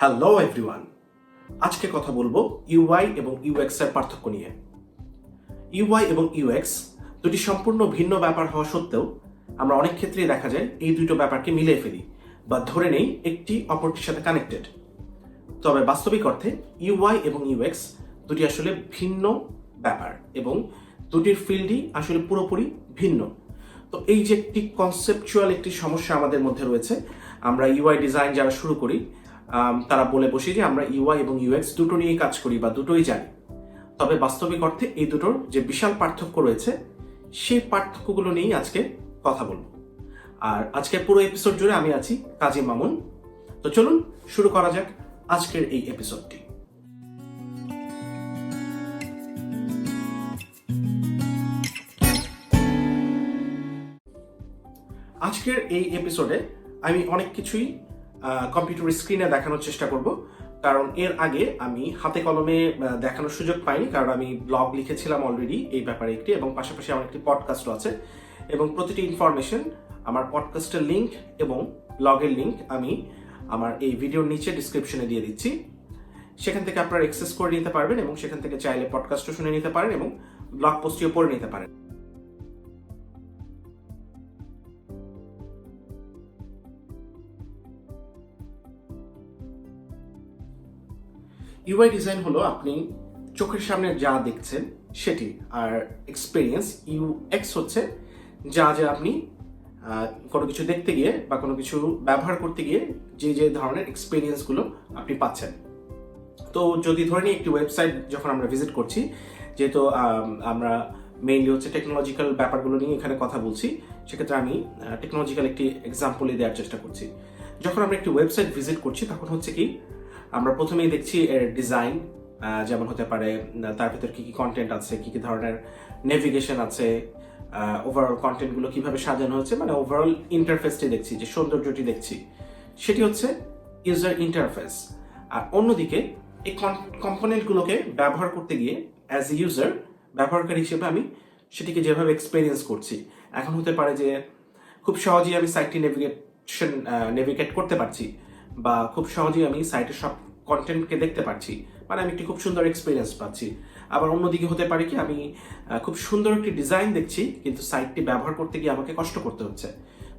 Hello everyone আজকে কথা বলব ইউআই এবং ইউএক্স এর পার্থক্য নিয়ে। ইউআই এবং ইউএক্স দুটি সম্পূর্ণ ভিন্ন ব্যাপার হওয়া সত্ত্বেও আমরা অনেক ক্ষেত্রেই দেখা যায় এই দুটো ব্যাপারকে মিলিয়ে ফেলি বা ধরে নেই একটি অপরটির সাথে কানেক্টেড তবে বাস্তবিক অর্থে ইউআই এবং ইউএক্স দুটি আসলে ভিন্ন ব্যাপার এবং দুটির ফিল্ডই আসলে পুরোপুরি ভিন্ন। তো এই যে একটি কনসেপচুয়াল একটি সমস্যা আমাদের মধ্যে রয়েছে, আমরা ইউআই ডিজাইন যারা শুরু করি তারা বলে বসি যে আমরা ইউআই এবং ইউএক্স দুটো নিয়েই কাজ করি বা দুটোই জানি। তবে বাস্তবিক অর্থে এই দুটোর যে বিশাল পার্থক্য রয়েছে, সেই পার্থক্যগুলো নিয়েই আজকে কথা বলব। আর আজকে পুরো এপিসোড জুড়ে আমি আছি কাজী মামুন। তো চলুন, শুরু করা যাক আজকের এই এপিসোডটি আজকের এই এপিসোডে আমি অনেক কিছুই কম্পিউটার স্ক্রিনে দেখানোর চেষ্টা করব। কারণ এর আগে আমি হাতে কলমে দেখানোর সুযোগ পাইনি, কারণ আমি ব্লগ লিখেছিলাম অলরেডি এই ব্যাপারে একটি, এবং পাশাপাশি আমার একটি পডকাস্টও আছে। এবং প্রতিটি ইনফরমেশন আমার পডকাস্টের লিঙ্ক এবং ব্লগের লিঙ্ক আমি আমার এই ভিডিওর নিচে ডিসক্রিপশনে দিয়ে দিচ্ছি। সেখান থেকে আপনারা এক্সেস করে নিতে পারবেন এবং সেখান থেকে চাইলে পডকাস্টও শুনে নিতে পারেন এবং ব্লগ পোস্টটিও পড়ে নিতে পারেন। ইউআই ডিজাইন হলো আপনি চোখের সামনে যা দেখছেন সেটি। আর এক্সপিরিয়েন্স ইউএক্স হচ্ছে যা যা আপনি কোনো কিছু দেখতে গিয়ে বা কোনো কিছু ব্যবহার করতে গিয়ে যে যে ধরনের এক্সপিরিয়েন্সগুলো আপনি পাচ্ছেন। তো যদি ধরে নিই একটি ওয়েবসাইট যখন আমরা ভিজিট করছি, যেহেতু আমরা মেইনলি হচ্ছে টেকনোলজিক্যাল ব্যাপারগুলো নিয়ে এখানে কথা বলছি, সেক্ষেত্রে আমি টেকনোলজিক্যাল একটি এক্সাম্পলই দেওয়ার চেষ্টা করছি। যখন আমরা একটি ওয়েবসাইট ভিজিট করছি, তখন হচ্ছে কি আমরা প্রথমেই দেখছি এর ডিজাইন যেমন হতে পারে তার ভিতর কি কি কন্টেন্ট আছে, কি কি ধরনের নেভিগেশন আছে ওভারঅল কন্টেন্টগুলো কীভাবে সাজানো হচ্ছে মানে ওভারঅল ইন্টারফেসটি দেখছি, যে সৌন্দর্যটি দেখছি। সেটি হচ্ছে ইউজার ইন্টারফেস আর অন্যদিকে, এই কম্পোনেন্টগুলোকে ব্যবহার করতে গিয়ে অ্যাজ এ ইউজার ব্যবহারকারী হিসেবে আমি সেটিকে যেভাবে এক্সপেরিয়েন্স করছি, এখন হতে পারে যে, খুব সহজেই আমি সাইটটি নেভিগেশন নেভিগেট করতে পারছি। বা খুব সহজেই আমি সাইটের সব কন্টেন্টকে দেখতে পাচ্ছি মানে আমি একটি খুব সুন্দর এক্সপিরিয়েন্স পাচ্ছি। আবার অন্যদিকে হতে পারে কি, আমি খুব সুন্দর একটি ডিজাইন দেখছি, কিন্তু সাইটটি ব্যবহার করতে গিয়ে আমাকে কষ্ট করতে হচ্ছে।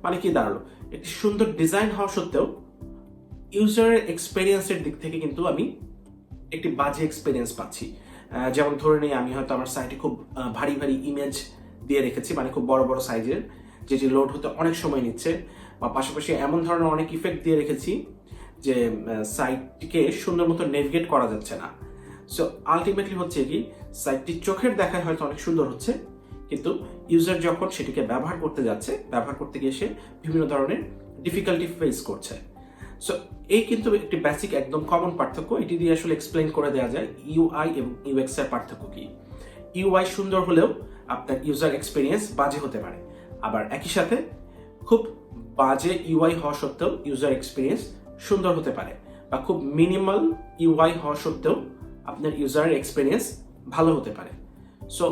মানে কি দাঁড়াল? একটি সুন্দর ডিজাইন হওয়া সত্ত্বেও ইউজারের এক্সপেরিয়েন্সের দিক থেকে কিন্তু আমি একটি বাজে এক্সপিরিয়েন্স পাচ্ছি। যেমন ধরে নিই, আমি হয়তো আমার সাইটে খুব ভারী ভারী ইমেজ দিয়ে রেখেছি মানে খুব বড় বড় সাইজের যেটি লোড হতে অনেক সময় নিচ্ছে। বা পাশাপাশি এমন ধরনের অনেক ইফেক্ট দিয়ে রেখেছি যে সাইটটিকে সুন্দর মতো নেভিগেট করা যাচ্ছে না। সো আলটিমেটলি হচ্ছে কি সাইটটি চোখের দেখায় হয়তো অনেক সুন্দর হচ্ছে, কিন্তু ইউজার যখন সেটিকে ব্যবহার করতে যাচ্ছে, ব্যবহার করতে গিয়ে সে বিভিন্ন ধরনের ডিফিকাল্টি ফেস করছে। সো এই কিন্তু একটি বেসিক একদম কমন পার্থক্য। এটি দিয়ে আসলে এক্সপ্লেন করে দেওয়া যায় ইউআই এবং ইউএক্স এর পার্থক্য কি। ইউআই সুন্দর হলেও আপনার ইউজার এক্সপিরিয়েন্স বাজে হতে পারে। আবার একই সাথে খুব বাজে ইউআই হওয়া সত্ত্বেও ইউজার এক্সপিরিয়েন্স সুন্দর হতে পারে বা খুব মিনিমাল ইউআই হওয়া সত্ত্বেও আপনার ইউজার এক্সপিরিয়েন্স ভালো হতে পারে। সো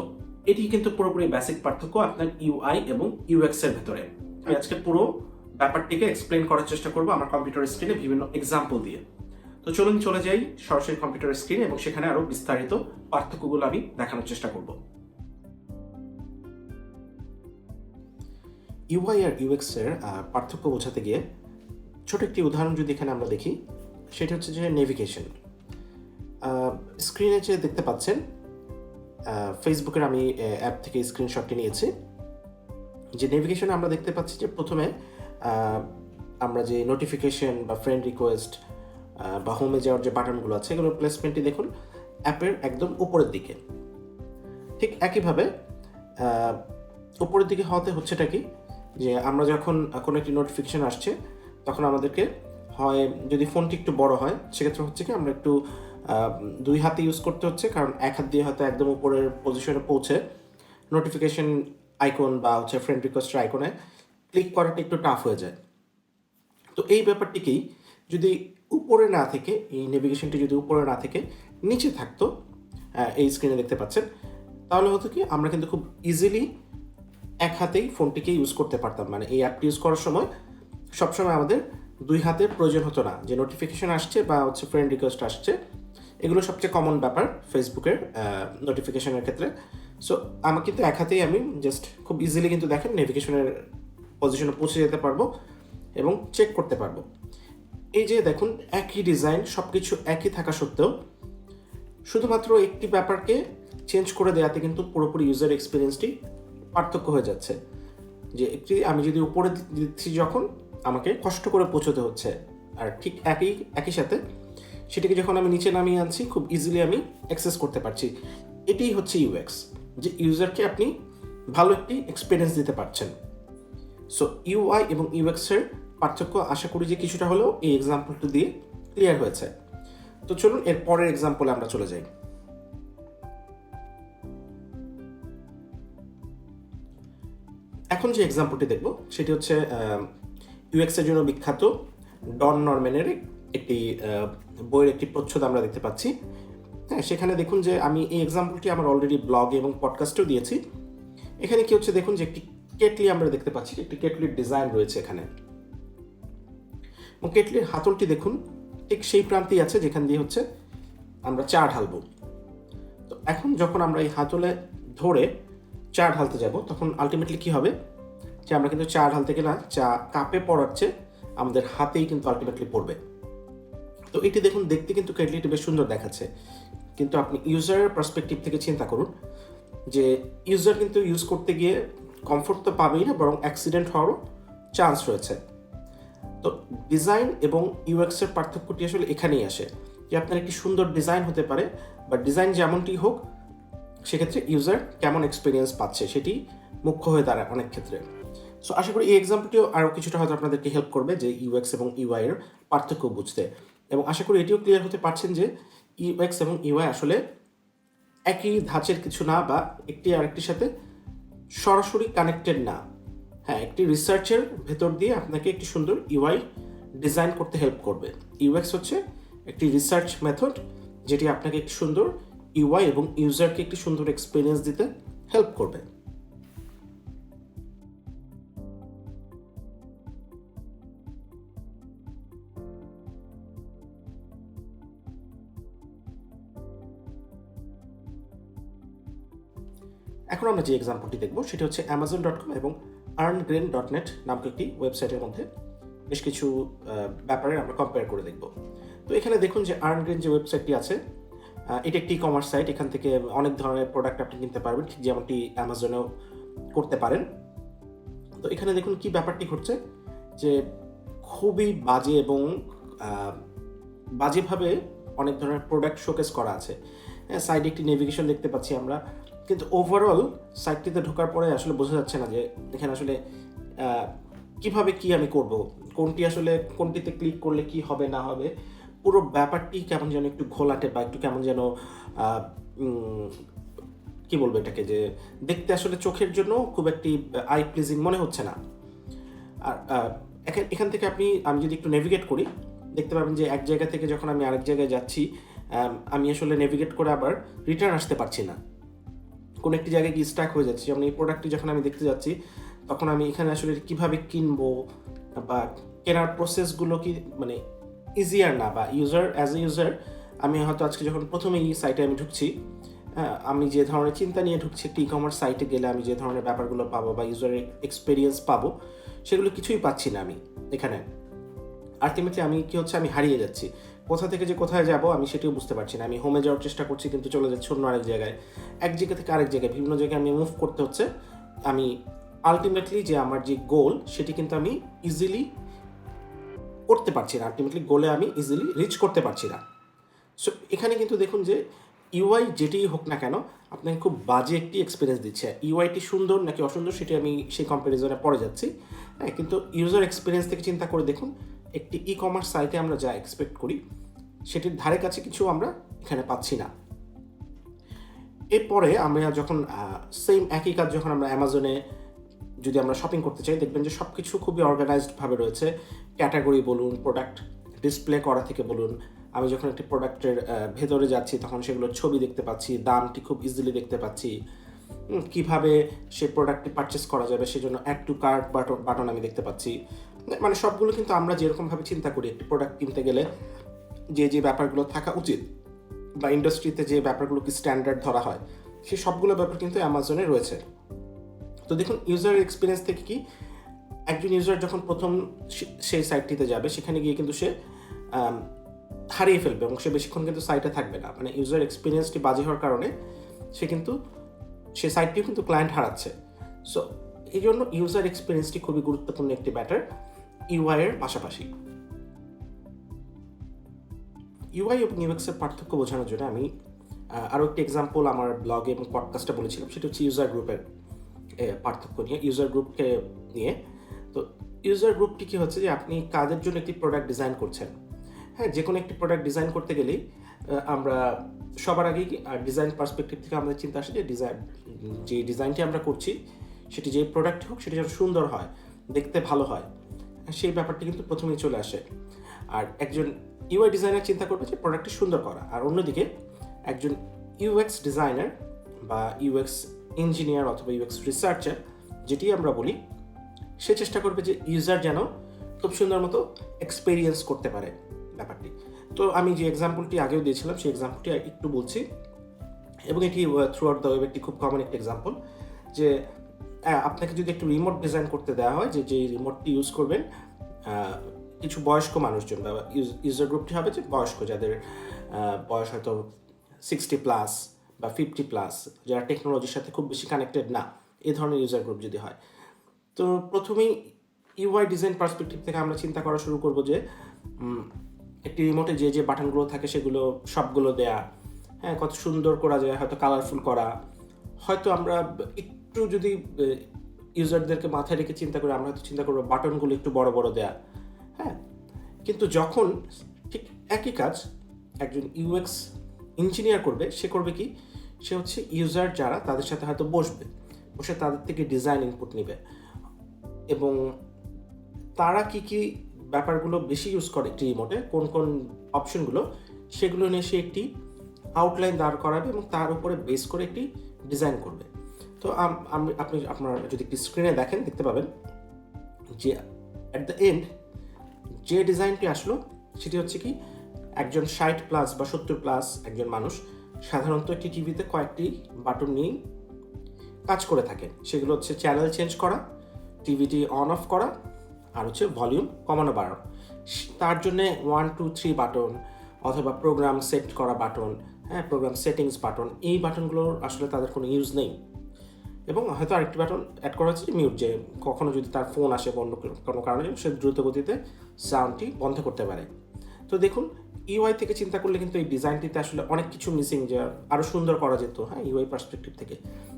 এটি কিন্তু পুরোপুরি বেসিক পার্থক্য আপনার ইউআই এবং ইউএক্স এর ভেতরে। আমি আজকে পুরো ব্যাপারটিকে এক্সপ্লেন করার চেষ্টা করব আমার কম্পিউটার স্ক্রিনে বিভিন্ন এক্সাম্পল দিয়ে। তো চলুন চলে যাই সরাসরি কম্পিউটার স্ক্রিনে এবং সেখানে আরও বিস্তারিত পার্থক্যগুলো আমি দেখানোর চেষ্টা করব। ইউআই আর ইউএক্স এর পার্থক্য বোঝাতে গিয়ে ছোট একটি উদাহরণ যদি এখানে আমরা দেখি, সেটা হচ্ছে যে নেভিগেশন স্ক্রিনে যে দেখতে পাচ্ছেন ফেসবুকের আমি অ্যাপ থেকে স্ক্রিনশটটি নিয়েছি। যে নেভিগেশনে আমরা দেখতে পাচ্ছি যে প্রথমে আমরা যে নোটিফিকেশন বা ফ্রেন্ড রিকোয়েস্ট বা হোমে যাওয়ার যে বাটনগুলো আছে, এগুলোর প্লেসমেন্টটি দেখুন অ্যাপের একদম উপরের দিকে। ঠিক একইভাবে উপরের দিকে হওয়াতে হচ্ছেটা কি? যে আমরা যখন কোনো একটি নোটিফিকেশন আসছে তখন আমাদেরকে হয়, যদি ফোনটি একটু বড় হয়, সেক্ষেত্রে হচ্ছে কি আমরা একটু দুই হাতে ইউজ করতে হচ্ছে, কারণ এক হাত দিয়ে হয়তো একদম উপরের পজিশনে পৌঁছে নোটিফিকেশন আইকন বা হচ্ছে ফ্রেন্ড রিকোয়েস্টের আইকনে ক্লিক করাটা একটু টাফ হয়ে যায়। তো এই ব্যাপারটিকেই যদি উপরে না থেকে, এই নেভিগেশনটি যদি উপরে না থেকে নিচে থাকতো এই স্ক্রিনে দেখতে পাচ্ছেন, তাহলে হতো কি আমরা কিন্তু খুব ইজিলি এক হাতেই ফোনটিকে ইউজ করতে পারতাম। মানে এই অ্যাপটি ইউজ করার সময় সবসময় আমাদের দুই হাতের প্রয়োজন হতো না। যে নোটিফিকেশন আসছে বা হচ্ছে ফ্রেন্ড রিকোয়েস্ট আসছে, এগুলো সবচেয়ে কমন ব্যাপার ফেসবুকের নোটিফিকেশনের ক্ষেত্রে। সো আমার কিন্তু এক হাতেই আমি জাস্ট খুব ইজিলি কিন্তু দেখেন নেভিগেশনের পজিশনে পৌঁছে যেতে পারব এবং চেক করতে পারব। এই যে দেখুন, একই ডিজাইন সব কিছু একই থাকা সত্ত্বেও শুধুমাত্র একটি ব্যাপারকে চেঞ্জ করে দেওয়াতে কিন্তু পুরোপুরি ইউজার এক্সপিরিয়েন্সটি পার্থক্য হয়ে যাচ্ছে। যে একটি, আমি যদি উপরে দিচ্ছি যখন আমাকে কষ্ট করে পৌঁছতে হচ্ছে। আর ঠিক একই একই সাথে সেটাকে যখন আমি নিচে নামিয়ে আনছি, খুব ইজিলি আমি অ্যাক্সেস করতে পারছি। এটাই হচ্ছে ইউএক্স যে ইউজারকে আপনি ভালো একটি এক্সপিরিয়েন্স দিতে পারছেন। সো ইউআই এবং ইউএক্সের পার্থক্য আশা করি যে কিছুটা হলেও এই এক্সাম্পলটি দিয়ে ক্লিয়ার হয়েছে। তো চলুন এর পরের এক্সাম্পলে আমরা চলে যাই। এখন যে এক্সাম্পলটি দেখব, সেটি হচ্ছে ইউএক্স এর জন্য বিখ্যাত ডন নরম্যানের একটি বইয়ের একটি প্রচ্ছদ আমরা দেখতে পাচ্ছি। হ্যাঁ সেখানে দেখুন যে আমি এই এক্সাম্পলটি আমার অলরেডি ব্লগে এবং পডকাস্টেও দিয়েছি। এখানে কি হচ্ছে দেখুন যে একটি কেটলি আমরা দেখতে পাচ্ছি, একটি কেটলির ডিজাইন রয়েছে এখানে। এবং কেটলির হাতলটি দেখুন, ঠিক সেই প্রান্তেই আছে যেখান দিয়ে হচ্ছে আমরা চা ঢালবো। তো এখন যখন আমরা এই হাতলে ধরে চা ঢালতে যাব, তখন আলটিমেটলি কি হবে? যে আমরা কিন্তু চা ঢালতে গেলে চা কাপে পড়াচ্ছে, আমাদের হাতেই কিন্তু আলটিমেটলি পড়বে। তো এটি দেখুন, দেখতে কিন্তু কেটলিটি বেশ সুন্দর দেখাচ্ছে। কিন্তু আপনি ইউজারের পার্সপেক্টিভ থেকে চিন্তা করুন যে ইউজার কিন্তু ইউজ করতে গিয়ে কমফোর্ট তো পাবেই না, বরং অ্যাক্সিডেন্ট হওয়ারও চান্স রয়েছে। তো ডিজাইন এবং ইউএক্সের পার্থক্যটি আসলে এখানেই আসে। যে আপনার একটি সুন্দর ডিজাইন হতে পারে, বা ডিজাইন যেমনটি হোক, সেক্ষেত্রে ইউজার কেমন এক্সপিরিয়েন্স পাচ্ছে, সেটি মুখ্য হয়ে দাঁড়ায় অনেক ক্ষেত্রে। সো আশা করি এই এক্সাম্পলটিও আরও কিছুটা হয়তো আপনাদেরকে হেল্প করবে যে ইউএক্স এবং ইউআই এর পার্থক্য বুঝতে। এবং আশা করি এটিও ক্লিয়ার হতে পারছেন যে ইউএক্স এবং ইউআই আসলে একই ধাঁচের কিছু না বা একটি আরেকটির সাথে সরাসরি কানেক্টেড না। হ্যাঁ একটি রিসার্চের ভেতর দিয়ে আপনাকে একটি সুন্দর ইউআই ডিজাইন করতে হেল্প করবে। ইউএক্স হচ্ছে একটি রিসার্চ মেথড যেটি আপনাকে একটি সুন্দর ইউআই এবং ইউজারকে একটি সুন্দর এক্সপিরিয়েন্স দিতে হেল্প করবে। এখন আমরা যে এক্সাম্পলটি দেখব, সেটি হচ্ছে অ্যামাজন ডট কম এবং আর্নগ্রেন ডট নেট নামক একটি ওয়েবসাইটের মধ্যে বেশ কিছু ব্যাপারে আমরা কম্পেয়ার করে দেখব। তো এখানে দেখুন যে আর্নগ্রেন যে ওয়েবসাইটটি আছে এটি একটি কমার্স সাইট এখান থেকে অনেক ধরনের প্রোডাক্ট আপনি কিনতে পারবেন, ঠিক যেমনটি অ্যামাজনেও করতে পারেন। তো এখানে দেখুন কি ব্যাপারটি ঘটছে, যে খুবই বাজে এবং বাজেভাবে অনেক ধরনের প্রোডাক্ট শোকেস করা আছে। হ্যাঁ সাইডে একটি নেভিগেশন দেখতে পাচ্ছি আমরা। কিন্তু ওভারঅল সাইটটিতে ঢোকার পরে আসলে বোঝা যাচ্ছে না যে এখানে আসলে কীভাবে কি আমি করব? কোনটি আসলে, কোনটিতে ক্লিক করলে কি হবে, না হবে? পুরো ব্যাপারটি কেমন যেন একটু ঘোলাটে বা একটু কেমন যেন কি বলব এটাকে যে দেখতে আসলে চোখের জন্য খুব একটি আই প্লিজিং মনে হচ্ছে না। আর এখান- এখান থেকে আপনি, আমি যদি একটু নেভিগেট করি, দেখতে পাবেন যে এক জায়গা থেকে যখন আমি আরেক জায়গায় যাচ্ছি, আমি আসলে নেভিগেট করে আবার রিটার্ন আসতে পারছি না। কোনো একটি জায়গায় গিয়ে স্ট্যাক হয়ে যাচ্ছে। যেমন এই প্রোডাক্টটি যখন আমি দেখতে যাচ্ছি, তখন আমি এখানে আসলে কীভাবে কিনবো বা কেনার প্রসেসগুলো কি মানে ইজিয়ার না বা ইউজার অ্যাজ এ ইউজার আমি হয়তো আজকে যখন প্রথমে এই সাইটে আমি ঢুকছি হ্যাঁ আমি যে ধরনের চিন্তা নিয়ে ঢুকছি, একটি ই কমার্স সাইটে গেলে আমি যে ধরনের ব্যাপারগুলো পাবো বা ইউজারের এক্সপিরিয়েন্স পাবো, সেগুলো কিছুই পাচ্ছি না আমি এখানে। আলটিমেটলি আমি কি হচ্ছে, আমি হারিয়ে যাচ্ছি। কোথা থেকে যে কোথায় যাব, আমি সেটিও বুঝতে পারছি না। আমি হোমে যাওয়ার চেষ্টা করছি, কিন্তু চলে যাচ্ছি অন্য আরেক জায়গায়। এক জায়গা থেকে আরেক জায়গায়, বিভিন্ন জায়গায় আমি মুভ করতে হচ্ছে। আমি আলটিমেটলি যে আমার যে গোল সেটি কিন্তু আমি ইজিলি করতে পারছি না। আলটিমেটলি গোলে আমি ইজিলি রিচ করতে পারছি না। সো এখানে কিন্তু দেখুন যে ইউআই যেটিই হোক না কেন, আপনাকে খুব বাজে একটি এক্সপিরিয়েন্স দিচ্ছে। ইউআইটি সুন্দর নাকি অসুন্দর, সেটি আমি সেই কম্প্যারিজনে পরে যাচ্ছি। হ্যাঁ কিন্তু ইউজার এক্সপিরিয়েন্স থেকে চিন্তা করে দেখুন একটি ই কমার্স সাইটে আমরা যা এক্সপেক্ট করি, সেটির ধারে কাছে কিছু আমরা এখানে পাচ্ছি না। এরপরে আমরা যখন সেম একই কাজ যখন আমরা অ্যামাজনে যদি আমরা শপিং করতে চাই, দেখবেন যে সব কিছু খুবই অর্গানাইজডভাবে রয়েছে। ক্যাটাগরি বলুন প্রোডাক্ট ডিসপ্লে করা থেকে বলুন, আমি যখন একটি প্রোডাক্টের ভেতরে যাচ্ছি, তখন সেগুলোর ছবি দেখতে পাচ্ছি, দামটি খুব ইজিলি দেখতে পাচ্ছি। কীভাবে সেই প্রোডাক্টটি পারচেস করা যাবে, সেজন্য add to cart button button আমি দেখতে পাচ্ছি। মানে সবগুলো কিন্তু আমরা যেরকমভাবে চিন্তা করি একটি প্রোডাক্ট কিনতে গেলে যে যে ব্যাপারগুলো থাকা উচিত বা ইন্ডাস্ট্রিতে যে ব্যাপারগুলোকে স্ট্যান্ডার্ড ধরা হয়, সেই সবগুলো ব্যাপার কিন্তু অ্যামাজনে রয়েছে। তো দেখুন ইউজার এক্সপিরিয়েন্স থেকে কি, একজন ইউজার যখন প্রথম সেই সাইটটিতে যাবে, সেখানে গিয়ে কিন্তু সে হারিয়ে ফেলবে এবং সে বেশিক্ষণ কিন্তু সাইটে থাকবে না। মানে ইউজার এক্সপিরিয়েন্সটি বাজে হওয়ার কারণে সে কিন্তু, সে সাইটটিও কিন্তু ক্লায়েন্ট হারাচ্ছে। সো এই জন্য ইউজার এক্সপিরিয়েন্সটি খুবই গুরুত্বপূর্ণ একটি ব্যাটার ইউআই এর পাশাপাশি। ইউআই এবং ইউএক্স এর পার্থক্য বোঝানোর জন্য আমি আরও একটি এক্সাম্পল আমার ব্লগে এবং পডকাস্টে বলেছিলাম, সেটা হচ্ছে ইউজার গ্রুপের পার্থক্য নিয়ে ইউজার গ্রুপকে নিয়ে। তো ইউজার গ্রুপটি কী হচ্ছে যে আপনি কাদের জন্য একটি প্রোডাক্ট ডিজাইন করছেন? হ্যাঁ যে কোনো একটি প্রোডাক্ট ডিজাইন করতে গেলেই আমরা সবার আগেই ডিজাইন পার্সপেক্টিভ থেকে আমাদের চিন্তা আসে যে ডিজাইন যে ডিজাইনটি আমরা করছি, সেটি যে প্রোডাক্ট হোক, সেটি যেন সুন্দর হয়, দেখতে ভালো হয়। সেই ব্যাপারটি কিন্তু প্রথমেই চলে আসে। আর একজন ইউআই ডিজাইনার চিন্তা করবে যে প্রোডাক্টটি সুন্দর করা। আর অন্যদিকে একজন ইউএক্স ডিজাইনার বা ইউএক্স ইঞ্জিনিয়ার অথবা ইউএক্স রিসার্চার যেটি আমরা বলি, সে চেষ্টা করবে যে ইউজার যেন খুব সুন্দর মতো এক্সপেরিয়েন্স করতে পারে ব্যাপারটি। তো আমি যে এক্সাম্পলটি আগেও দিয়েছিলাম, সেই এক্সাম্পলটি একটু বলছি। এবং এটি থ্রু আউট দ্য ওয়েব একটি খুব কমন একটি এক্সাম্পল যে আপনাকে যদি একটু রিমোট ডিজাইন করতে দেওয়া হয়, যে যে রিমোটটি ইউজ করবেন কিছু বয়স্ক মানুষজন বা ইউজার গ্রুপটি হবে যে বয়স্ক, যাদের বয়স হয়তো সিক্সটি প্লাস বা ফিফটি প্লাস যারা টেকনোলজির সাথে খুব বেশি কানেক্টেড না, এ ধরনের ইউজার গ্রুপ যদি হয়। তো প্রথমেই ইউআই ডিজাইন পার্সপেক্টিভ থেকে আমরা চিন্তা করা শুরু করব যে একটি রিমোটে যে যে বাটনগুলো থাকে সেগুলো সবগুলো দেয়া হ্যাঁ কত সুন্দর করা যায়, হয়তো কালারফুল করা। হয়তো আমরা একটু যদি ইউজারদেরকে মাথায় রেখে চিন্তা করি, আমরা হয়তো চিন্তা করব বাটনগুলো একটু বড় বড় দেয়া। হ্যাঁ? কিন্তু যখন ঠিক একই কাজ একজন ইউএক্স ইঞ্জিনিয়ার করবে, সে করবে কি? সে হচ্ছে ইউজার যারা, তাদের সাথে হয়তো বসবে। বসে তাদের থেকে ডিজাইন ইনপুট নেবে। এবং তারা কি কি ব্যাপারগুলো বেশি ইউজ করে একটি রিমোটে কোন কোন অপশনগুলো সেগুলো নিয়ে সে একটি আউটলাইন দাঁড় করাবে এবং তার উপরে বেস করে একটি ডিজাইন করবে। তো আমি আপনি আপনার যদি একটি স্ক্রিনে দেখেন, দেখতে পাবেন যে অ্যাট দ্য এন্ড যে ডিজাইনটি আসলো, সেটি হচ্ছে কি, একজন ষাট প্লাস বা সত্তর প্লাস একজন মানুষ সাধারণত একটি টিভিতে কয়েকটি বাটন নিয়েই কাজ করে থাকে। সেগুলো হচ্ছে চ্যানেল চেঞ্জ করা টিভিটি অন অফ করা, আর হচ্ছে ভলিউম কমানো বাড়ানো। তার জন্য ওয়ান টু থ্রি বাটন অথবা প্রোগ্রাম সেট করা বাটন হ্যাঁ প্রোগ্রাম সেটিংস বাটন এই বাটনগুলোর আসলে তাদের কোনো ইউজ নেই। এবং হয়তো আরেকটি বাটন অ্যাড করা হচ্ছে মিউট যে কখনো যদি তার ফোন আসে বা অন্য কোনো- কারণে সে দ্রুত গতিতে সাউন্ডটি বন্ধ করতে পারে। তো দেখুন ইউআই থেকে চিন্তা করলে কিন্তু এই ডিজাইনটিতে আসলে অনেক কিছু মিসিং যে আরও সুন্দর করা যেত হ্যাঁ ইউআই পার্সপেক্টিভ থেকে।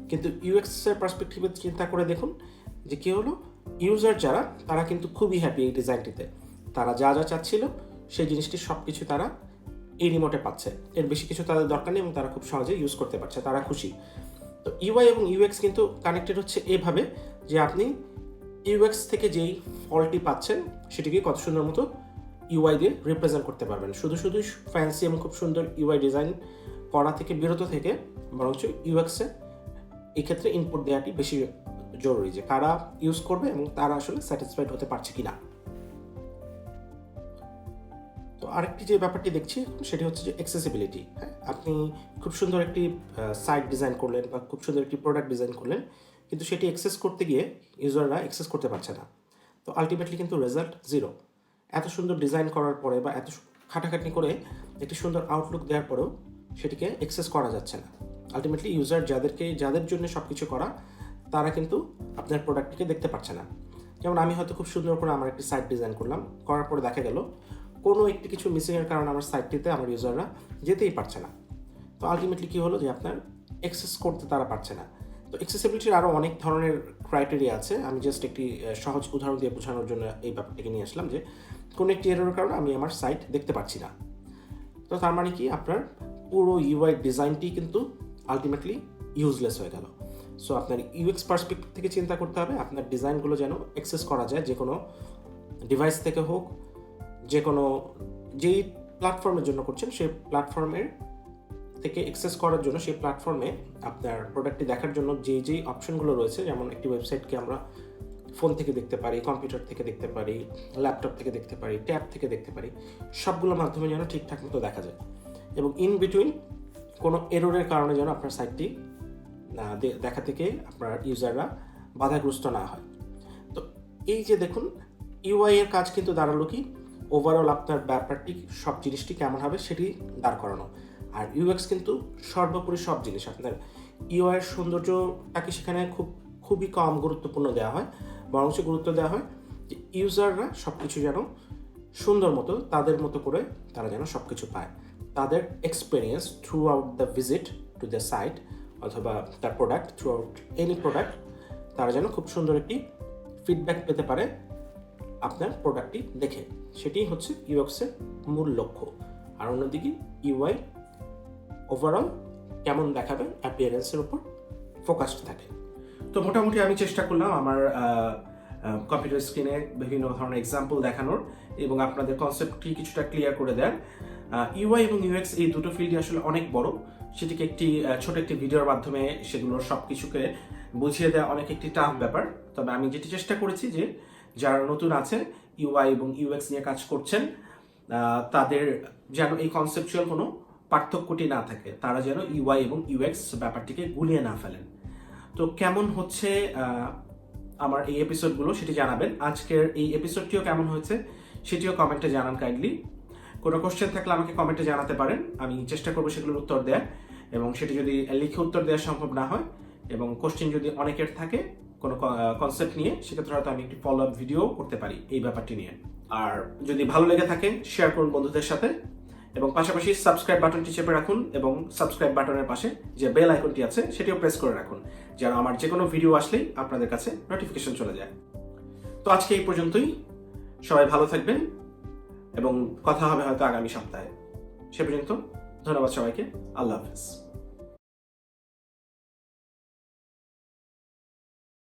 কিন্তু ইউএক্সের পার্সপেক্টিভে চিন্তা করে দেখুন যে কী হলো? ইউজার যারা, তারা কিন্তু খুবই হ্যাপি এই ডিজাইনটিতে তারা যা যা চাচ্ছিল, সেই জিনিসটি সব কিছু তারা এই রিমোটে পাচ্ছে। এর বেশি কিছু তাদের দরকার নেই এবং তারা খুব সহজে ইউজ করতে পারছে, তারা খুশি। তো ইউআই এবং ইউএক্স কিন্তু কানেক্টেড হচ্ছে এভাবে যে আপনি ইউএক্স থেকে যেই ফলটি পাচ্ছেন, সেটিকে কত সুন্দর মতো ইউআই দিয়ে রিপ্রেজেন্ট করতে পারবেন। শুধু শুধু ফ্যান্সি এবং খুব সুন্দর ইউআই ডিজাইন করা থেকে বিরত থেকে বরঞ্চ ইউএক্সে এক্ষেত্রে ক্ষেত্রে ইনপুট দেওয়াটি বেশি জরুরি যে কারা ইউজ করবে এবং তারা আসলে স্যাটিসফাইড হতে পারছে কিনা। তো আরেকটি যে ব্যাপারটি দেখছি সেটি হচ্ছে যে অ্যাক্সেসিবিলিটি হ্যাঁ? আপনি খুব সুন্দর একটি সাইট ডিজাইন করলেন বা খুব সুন্দর একটি প্রোডাক্ট ডিজাইন করলেন, কিন্তু সেটি অ্যাক্সেস করতে গিয়ে ইউজাররা অ্যাক্সেস করতে পারছে না। তো আলটিমেটলি কিন্তু রেজাল্ট জিরো এত সুন্দর ডিজাইন করার পরে বা এত খাটাখাটনি করে একটি সুন্দর আউটলুক দেওয়ার পরেও সেটিকে অ্যাক্সেস করা যাচ্ছে না। আলটিমেটলি ইউজার যাদেরকে, যাদের জন্য সব কিছু করা, তারা কিন্তু আপনার প্রোডাক্টটিকে দেখতে পাচ্ছে না। যেমন আমি হয়তো খুব সুন্দর করে আমার একটি সাইট ডিজাইন করলাম, করার পরে দেখা গেল কোনো একটি কিছু মিসিংয়ের কারণে আমার সাইটটিতে আমার ইউজাররা যেতেই পারছে না। তো আলটিমেটলি কী হলো যে আপনার অ্যাক্সেস করতে তারা পারছে না। তো অ্যাক্সেসিবিলিটির আরও অনেক ধরনের ক্রাইটেরিয়া আছে। আমি জাস্ট একটি সহজ উদাহরণ দিয়ে বোঝানোর জন্য এই ব্যাপারটাকে নিয়ে আসলাম যে কোনো একটি এরোর কারণে আমি আমার সাইট দেখতে পাচ্ছি না। তো তার মানে কি? আপনার পুরো ইউআই ডিজাইনটি কিন্তু আলটিমেটলি ইউজলেস হয়ে গেল। সো আপনার ইউএক্স পার্সপেক্টিভ থেকে চিন্তা করতে হবে। আপনার ডিজাইনগুলো যেন অ্যাক্সেস করা যায় যে কোনো ডিভাইস থেকে হোক যে কোনো যেই প্ল্যাটফর্মের জন্য করছেন, সেই প্ল্যাটফর্মের থেকে অ্যাক্সেস করার জন্য সেই প্ল্যাটফর্মে আপনার প্রোডাক্টটি দেখার জন্য যেই যেই অপশনগুলো রয়েছে, যেমন একটি ওয়েবসাইটকে আমরা ফোন থেকে দেখতে পারি কম্পিউটার থেকে দেখতে পারি ল্যাপটপ থেকে দেখতে পারি ট্যাব থেকে দেখতে পারি সবগুলোর মাধ্যমে যেন ঠিকঠাক মতো দেখা যায়। এবং ইন বিটুইন কোনো এররের কারণে যেন আপনার সাইটটি দেখা থেকে আপনার ইউজাররা বাধাগ্রস্ত না হয়। তো এই যে দেখুন ইউআই এর কাজ কিন্তু দাঁড়াল কি? ওভারঅল আপনার ব্যাপারটি, সব জিনিসটি কেমন হবে সেটি দাঁড় করানো। আর ইউএক্স কিন্তু সর্বোপরি সব জিনিস, আপনার ইউআই এর সৌন্দর্যটাকে সেখানে খুব, খুবই কম গুরুত্বপূর্ণ দেওয়া হয়। বরঞ্চ গুরুত্ব দেওয়া হয় যে ইউজাররা সব কিছু যেন সুন্দর মতো, তাদের মতো করে তারা যেন সব কিছু পায়। তাদের experience throughout the visit to the site অথবা তার product throughout any product তারা যেন খুব সুন্দর একটি ফিডব্যাক পেতে পারে আপনার প্রোডাক্টটি দেখে। সেটি হচ্ছে ইউএক্সের মূল লক্ষ্য। আর অন্যদিকে ইউআই ওভারঅল কেমন দেখাবে অ্যাপিয়ারেন্সের উপর ফোকাসড থাকে। তো মোটামুটি আমি চেষ্টা করলাম আমার কম্পিউটার স্ক্রিনে বিভিন্ন ধরনের এক্সাম্পল দেখানোর এবং আপনাদের কনসেপ্টটি কিছুটা ক্লিয়ার করে দেন। ইউআই এবং ইউএক্স এই দুটো ফিল্ডই আসলে অনেক বড়। সেটিকে একটি ছোট একটি ভিডিওর মাধ্যমে সেগুলোর সব কিছুকে বুঝিয়ে দেওয়া অনেক একটি টাফ ব্যাপার। তবে আমি যেটি চেষ্টা করেছি যে যারা নতুন আছে ইউআই এবং ইউএক্স নিয়ে কাজ করছেন তাদের যেন এই কনসেপচুয়াল কোনো পার্থক্যটি না থাকে, তারা যেন ইউআই এবং ইউএক্স ব্যাপারটিকে গুলিয়ে না ফেলেন। তো কেমন হচ্ছে আমার এই এপিসোডগুলো সেটি জানাবেন। আজকের এই এপিসোডটিও কেমন হয়েছে সেটিও কমেন্টে জানান কাইন্ডলি কোনো কোশ্চেন থাকলে আমাকে কমেন্টে জানাতে পারেন, আমি চেষ্টা করব সেগুলোর উত্তর দেওয়ার এবং সেটি যদি লিখে উত্তর দেওয়া সম্ভব না হয়, এবং কোশ্চেন যদি অনেকের থাকে কোনো কনসেপ্ট নিয়ে, সেক্ষেত্রে হয়তো আমি একটি ফলো আপ ভিডিও করতে পারি এই ব্যাপারটি নিয়ে। আর যদি ভালো লেগে থাকে শেয়ার করুন বন্ধুদের সাথে। এবং পাশাপাশি সাবস্ক্রাইব বাটনটি চেপে রাখুন এবং সাবস্ক্রাইব বাটনের পাশে যে বেল আইকনটি আছে, সেটিও প্রেস করে রাখুন। যেন আমার যে কোনো ভিডিও আসলেই আপনাদের কাছে নোটিফিকেশন চলে যায়। তো আজকে এই পর্যন্তই। সবাই ভালো থাকবেন এবং কথা হবে হয়তো আগামী সপ্তাহে। সে পর্যন্ত ধন্যবাদ সবাইকে। আল্লাহ হাফেজ।